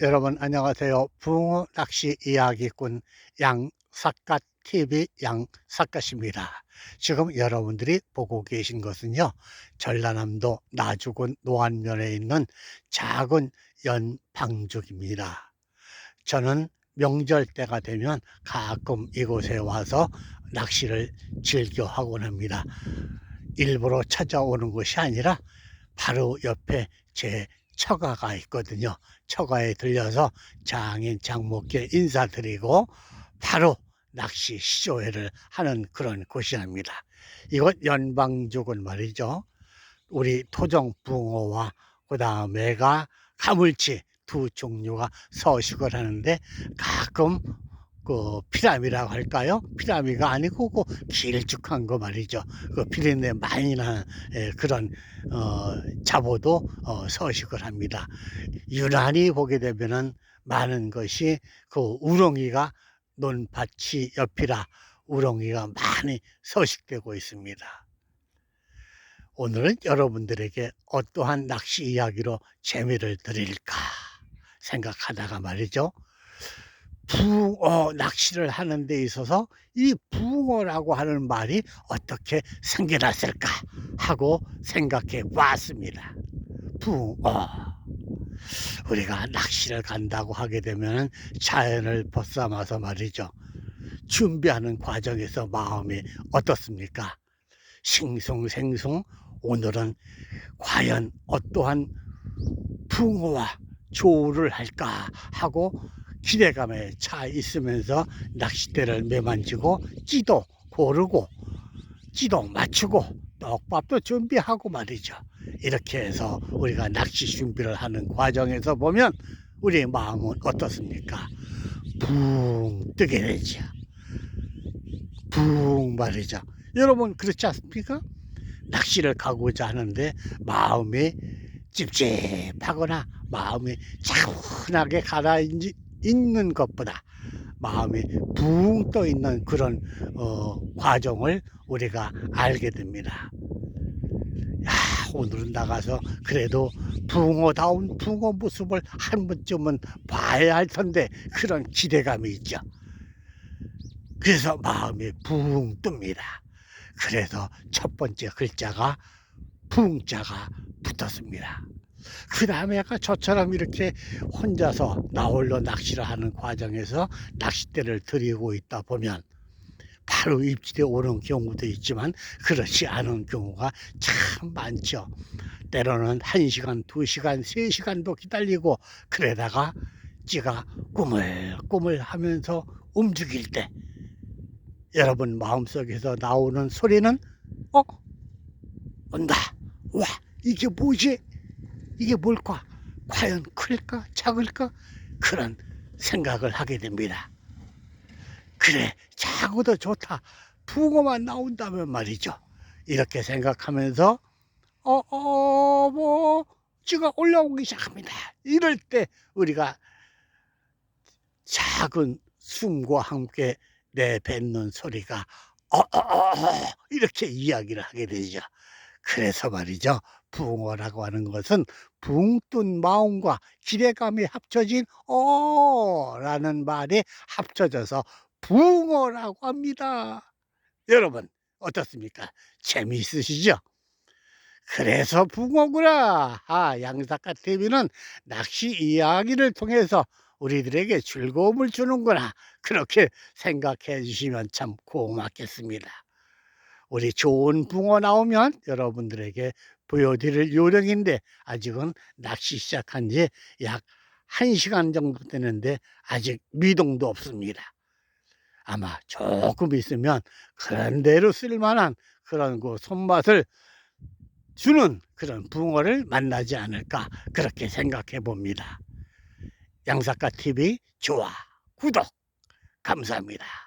여러분 안녕하세요. 붕어 낚시 이야기꾼 양사갓 TV 양사갓입니다. 지금 여러분들이 보고 계신 것은요. 전라남도 나주군 노안면에 있는 작은 연방죽입니다. 저는 명절 때가 되면 가끔 이곳에 와서 낚시를 즐겨 하곤 합니다. 일부러 찾아오는 것이 아니라 바로 옆에 제 처가가 있거든요. 처가에 들려서 장인 장모께 인사드리고 바로 낚시 시조회를 하는 그런 곳이랍니다. 이곳 연방죽은 말이죠. 우리 토종 붕어와 그 다음에가 가물치 두 종류가 서식을 하는데 가끔 그 피라미라고 할까요? 피라미가 아니고 그 길쭉한 거 말이죠. 그 비린내 많이 나는 예, 그런 어, 잡어도 어, 서식을 합니다. 유난히 보게 되면은 많은 것이 그 우렁이가 논밭이 옆이라 우렁이가 많이 서식되고 있습니다. 오늘은 여러분들에게 어떠한 낚시 이야기로 재미를 드릴까 생각하다가 말이죠. 붕어 낚시를 하는 데 있어서 이 붕어라고 하는 말이 어떻게 생겨났을까 하고 생각해 봤습니다. 붕어. 우리가 낚시를 간다고 하게 되면 자연을 벗삼아서 말이죠. 준비하는 과정에서 마음이 어떻습니까? 싱숭생숭 오늘은 과연 어떠한 붕어와 조우를 할까 하고 기대감에 차 있으면서 낚싯대를 매만지고 찌도 고르고 찌도 맞추고 떡밥도 준비하고 말이죠. 이렇게 해서 우리가 낚시 준비를 하는 과정에서 보면 우리의 마음은 어떻습니까? 붕 뜨게 되죠. 붕 말이죠. 여러분 그렇지 않습니까? 낚시를 가고자 하는데 마음이 찝찝하거나 마음이 차분하게 가라앉 는 것보다 마음이 붕 떠 있는 그런 어, 과정을 우리가 알게 됩니다. 야, 오늘은 나가서 그래도 붕어다운 붕어 모습을 한 번쯤은 봐야 할 텐데 그런 기대감이 있죠. 그래서 마음이 붕 뜹니다. 그래서 첫 번째 글자가 붕자가 붙었습니다. 그 다음에 약간 저처럼 이렇게 혼자서 나 홀로 낚시를 하는 과정에서 낚싯대를 들이고 있다 보면 바로 입질에 오는 경우도 있지만 그렇지 않은 경우가 참 많죠. 때로는 1시간, 2시간, 3시간도 기다리고 그러다가 찌가 꾸물꾸물 하면서 움직일 때 여러분 마음속에서 나오는 소리는 어? 온다. 와 이게 뭐지? 이게 뭘까? 과연 클까? 작을까? 그런 생각을 하게 됩니다. 그래, 작아도 좋다. 붕어만 나온다면 말이죠. 이렇게 생각하면서, 어, 어, 뭐, 쥐가 올라오기 시작합니다. 이럴 때 우리가 작은 숨과 함께 내뱉는 소리가, 어, 어, 어, 어, 이렇게 이야기를 하게 되죠. 그래서 말이죠. 붕어라고 하는 것은 붕 뜬 마음과 기대감이 합쳐진 어라는 말이 합쳐져서 붕어라고 합니다. 여러분 어떻습니까? 재미있으시죠? 그래서 붕어구나. 아, 양사카 TV는 낚시 이야기를 통해서 우리들에게 즐거움을 주는구나. 그렇게 생각해 주시면 참 고맙겠습니다. 우리 좋은 붕어 나오면 여러분들에게 보여드릴 요령인데 아직은 낚시 시작한 지 약 1시간 정도 되는데 아직 미동도 없습니다. 아마 조금 있으면 그런 대로 쓸만한 그런 그 손맛을 주는 그런 붕어를 만나지 않을까 그렇게 생각해 봅니다. 양사카 TV 좋아 구독 감사합니다.